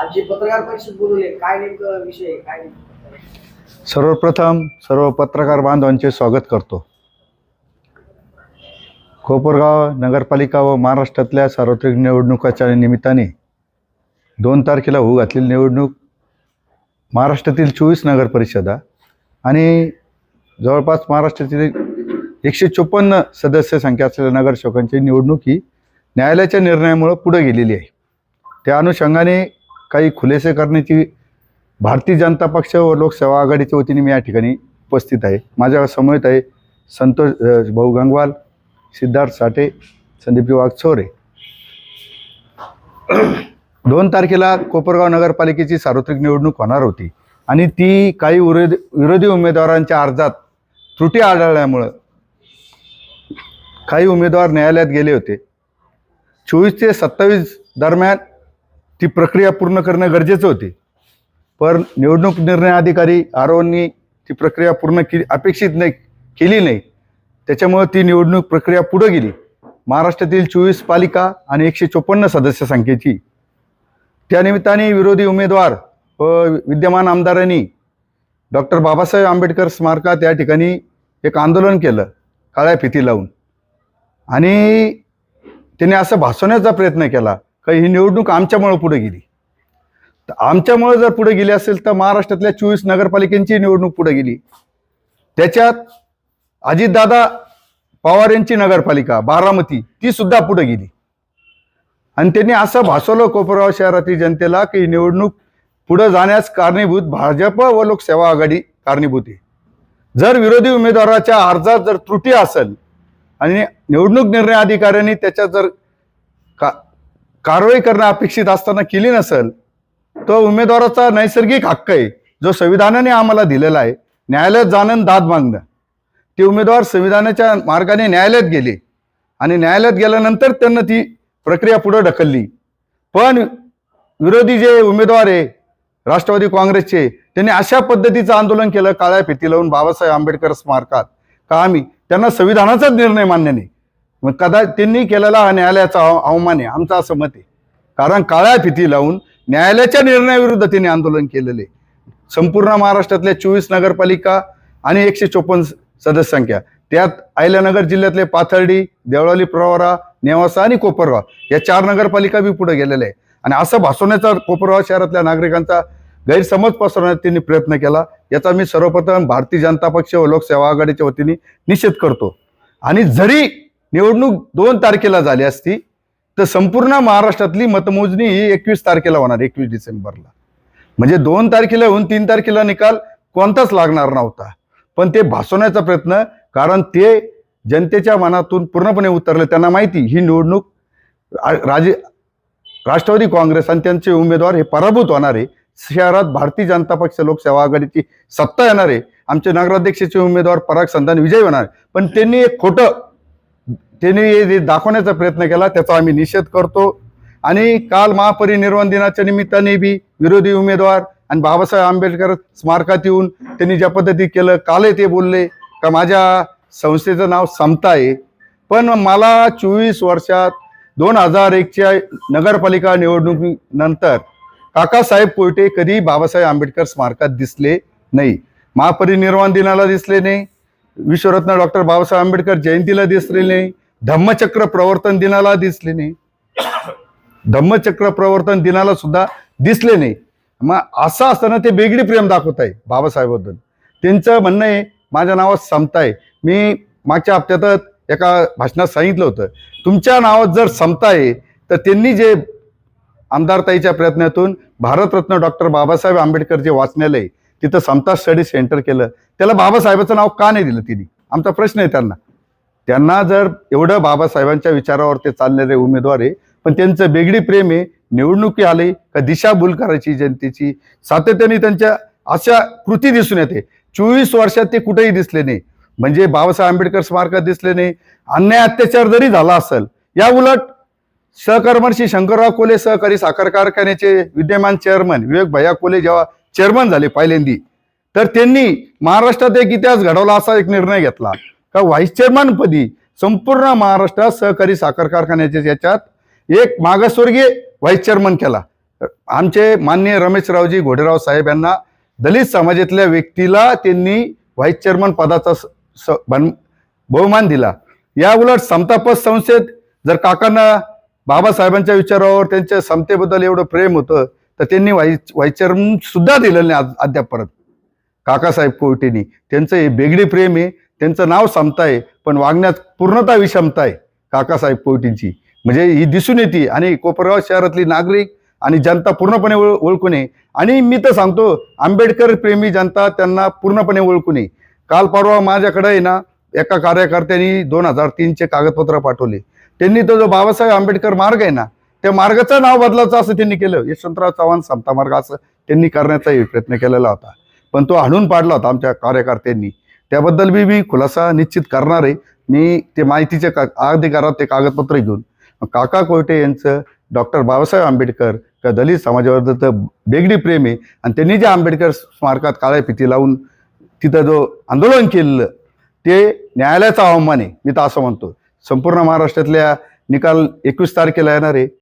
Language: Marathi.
आज पत्रकार परिषद काय नेमकं विषय आहे? काय नेमकं सर्वप्रथम सर्व पत्रकार बांधवांचे स्वागत करतो. कोपरगाव नगरपालिका व महाराष्ट्रातल्या सार्वत्रिक निवडणुकाच्या निमित्ताने दोन तारखेला होऊ घातलेली निवडणूक महाराष्ट्रातील चोवीस नगर परिषदा आणि जवळपास महाराष्ट्रातील एकशे चोपन्न सदस्य संख्या असलेल्या नगरसेवकांची निवडणूक ही न्यायालयाच्या निर्णयामुळं पुढे गेलेली आहे. त्या अनुषंगाने काही खुलेसे करण्याची भारतीय जनता पक्ष व लोकसेवा आघाडीच्या वतीने मी या ठिकाणी उपस्थित आहे. माझ्या समवेत आहे संतोष भाऊ गंगवाल सिद्धार्थ साठे संदीपजी वाघचोरे दोन तारखेला कोपरगाव नगरपालिकेची सार्वत्रिक निवडणूक होणार होती आणि ती काही विरोधी विरोधी उमेदवारांच्या अर्जात त्रुटी आढळल्यामुळं काही उमेदवार न्यायालयात गेले होते. चोवीस ते सत्तावीस दरम्यान ती प्रक्रिया पूर्ण करणं गरजेचं होते. पण निवडणूक निर्णय अधिकारी आरोनी ती प्रक्रिया पूर्ण केली अपेक्षित नाही केली नाही. त्याच्यामुळं ती निवडणूक प्रक्रिया पुढं गेली. महाराष्ट्रातील चोवीस पालिका आणि एकशे चोपन्न सदस्य संख्येची. त्यानिमित्ताने विरोधी उमेदवार व विद्यमान आमदारांनी डॉक्टर बाबासाहेब आंबेडकर स्मारकात या ठिकाणी एक आंदोलन केलं काळ्या फिती लावून. आणि त्यांनी असं भासवण्याचा प्रयत्न केला का ही निवडणूक आमच्यामुळं पुढे गेली? तर आमच्यामुळं जर पुढे गेली असेल तर महाराष्ट्रातल्या चोवीस नगरपालिकांची निवडणूक पुढे गेली. त्याच्यात अजितदादा पवार यांची नगरपालिका बारामती ती सुद्धा पुढे गेली. आणि त्यांनी असं भासवलं कोपरगाव शहरातील जनतेला की ही निवडणूक पुढे जाण्यास कारणीभूत भाजप व लोकसेवा आघाडी कारणीभूत आहे. जर विरोधी उमेदवाराच्या अर्जात जर त्रुटी असेल आणि निवडणूक निर्णय अधिकाऱ्यांनी त्याच्यात जर का कारवाई करणं अपेक्षित असताना केली नसेल तो उमेदवाराचा नैसर्गिक हक्क आहे जो संविधानाने आम्हाला दिलेला आहे. न्यायालयात जाणं दाद मागणं. ते उमेदवार संविधानाच्या मार्गाने न्यायालयात गेले आणि न्यायालयात गेल्यानंतर त्यांना ती प्रक्रिया पुढे ढकलली. पण विरोधी जे उमेदवार आहे राष्ट्रवादी काँग्रेसचे त्यांनी अशा पद्धतीचं आंदोलन केलं काळ्या फिती लावून बाबासाहेब आंबेडकर स्मारकात. का आम्ही? त्यांना संविधानाचाच निर्णय मान्य नाही. मग कदाचित त्यांनी केलेला हा न्यायालयाचा अवमान आहे आमचं असं मत आहे. कारण काळ्या फिती लावून न्यायालयाच्या निर्णयाविरुद्ध त्यांनी आंदोलन केलेले संपूर्ण महाराष्ट्रातल्या चोवीस नगरपालिका आणि एकशे चोपन्न सदस्यांख्या त्यात अहिल्यानगर जिल्ह्यातले पाथर्डी देवळाली प्रवारा नेवासा आणि कोपरगाव या चार नगरपालिका बी पुढे गेलेल्या आहे आणि असं भासवण्याचा कोपरगाव शहरातल्या नागरिकांचा गैरसमज पसरवण्याचा त्यांनी प्रयत्न केला. याचा मी सर्वप्रथम भारतीय जनता पक्ष व लोकसेवा आघाडीच्या वतीने निषेध करतो. आणि जरी निवडणूक दोन तारखेला झाली असती तर संपूर्ण महाराष्ट्रातली मतमोजणी ही एकवीस तारखेला होणार एकवीस डिसेंबरला. म्हणजे दोन तारखेला होऊन तीन तारखेला निकाल कोणताच लागणार नव्हता. पण ते भासवण्याचा प्रयत्न कारण ते जनतेच्या मनातून पूर्णपणे उतरले. त्यांना माहिती ही निवडणूक राजे राष्ट्रवादी काँग्रेस आणि त्यांचे उमेदवार हे पराभूत होणारे. शहरात भारतीय जनता पक्ष लोकसेवा आघाडीची सत्ता येणार. आहे आमचे नगराध्यक्षाचे उमेदवार पराग संधान विजय होणार. पण त्यांनी एक खोटं त्यांनी हे जे दाखवण्याचा प्रयत्न केला त्याचा आम्ही निषेध करतो. आणि काल महापरिनिर्वाण दिनाच्या निमित्ताने बी विरोधी उमेदवार आणि बाबासाहेब आंबेडकर स्मारकात येऊन त्यांनी ज्या पद्धती केलं कालही ते बोलले का माझ्या संस्थेचं नाव समता आहे. पण मला चोवीस वर्षात दोन हजार एकच्या नगरपालिका निवडणुकीनंतर काकासाहेब कोयटे कधी बाबासाहेब आंबेडकर स्मारकात दिसले नाही. महापरिनिर्वाण दिनाला दिसले नाही. विश्वरत्न डॉक्टर बाबासाहेब आंबेडकर जयंतीला दिसले नाही. धम्मचक्र प्रवर्तन दिनाला दिसले नाही. धम्मचक्र प्रवर्तन दिनाला सुद्धा दिसले नाही. मग असं असताना ते वेगळी प्रेम दाखवत आहे बाबासाहेबबद्दल. त्यांचं म्हणणं आहे माझ्या नावात समता आहे मी मागच्या हप्त्यातच एका भाषणात सांगितलं होतं तुमच्या नावात जर समता आहे तर त्यांनी जे आमदारताईच्या प्रयत्नातून भारतरत्न डॉक्टर बाबासाहेब आंबेडकर जे वाचनालय तिथं समता स्टडी सेंटर केलं. त्याला बाबासाहेबाचं नाव का नाही दिलं तिने? आमचा प्रश्न आहे त्यांना. त्यांना जर एवढं बाबासाहेबांच्या विचारावर ते चाललेले उमेदवार आहे पण त्यांचं वेगळी प्रेम आहे निवडणुकी आली का दिशाभूल करायची जनतेची सातत्याने त्यांच्या अशा कृती दिसून येते. चोवीस वर्षात ते कुठेही दिसले नाही. म्हणजे बाबासाहेब आंबेडकर स्मारकात दिसले नाही. अन्याय अत्याचार जरी झाला असेल या उलट सहकर्मर्षी शंकरराव कोले सहकारी साखर कारखान्याचे विद्यमान चेअरमन विवेक भैया कोले जेव्हा चेअरमन झाले पहिल्यांदी तर त्यांनी महाराष्ट्रात एक इतिहास घडवला असा एक निर्णय घेतला. का व्हाईस चेअरमॅनपदी संपूर्ण महाराष्ट्रात सहकारी साखर कारखान्याच्या याच्यात एक मागासवर्गीय व्हाईस चेअरमन केला. आमचे मान्य रमेशरावजी घोडेराव साहेब यांना दलित समाजातल्या व्यक्तीला त्यांनी व्हाईस चेअरमन पदाचा स- स- बन- बहुमान दिला. या उलट समतापद संस्थेत जर काकांना बाबासाहेबांच्या विचारावर त्यांच्या समतेबद्दल एवढं प्रेम होतं तर त्यांनी व्हाईस व्हाईस चेअरमन सुद्धा दिलं नाही अद्याप परत. काकासाहेब कोविटेनी त्यांचं हे बेगडी प्रेम आहे. त्यांचं नाव समता आहे पण वागण्यात पूर्णता विषमता आहे काकासाहेब कोयटींची म्हणजे ही दिसून येते आणि कोपरगाव शहरातली नागरिक आणि जनता पूर्णपणे ओळ ओळखून आणि मी तर सांगतो आंबेडकर प्रेमी जनता त्यांना पूर्णपणे ओळखू नये. काल परवा माझ्याकडे आहे ना एका कार्यकर्त्यांनी दोन हजार तीनचे कागदपत्र पाठवले. त्यांनी तो जो बाबासाहेब आंबेडकर मार्ग आहे ना त्या मार्गाचं नाव बदलायचं असं त्यांनी केलं. यशवंतराव चव्हाण समता मार्ग असं त्यांनी करण्याचाही प्रयत्न केलेला होता. पण तो हाणून पाडला होता आमच्या कार्यकर्त्यांनी. त्याबद्दल बी मी खुलासा निश्चित करणार आहे. मी ते माहितीच्या का अधिकारात ते कागदपत्र घेऊन काका कोयटे यांचं डॉक्टर बाबासाहेब आंबेडकर का दलित समाजाबद्दलचं बेगडी प्रेम आहे. आणि त्यांनी जे आंबेडकर स्मारकात काळ्या फिती लावून तिथं जो आंदोलन केलेलं ते न्यायालयाचं आव्हान आहे. मी तर असं म्हणतो. संपूर्ण महाराष्ट्रातल्या निकाल एकवीस तारखेला येणार आहे.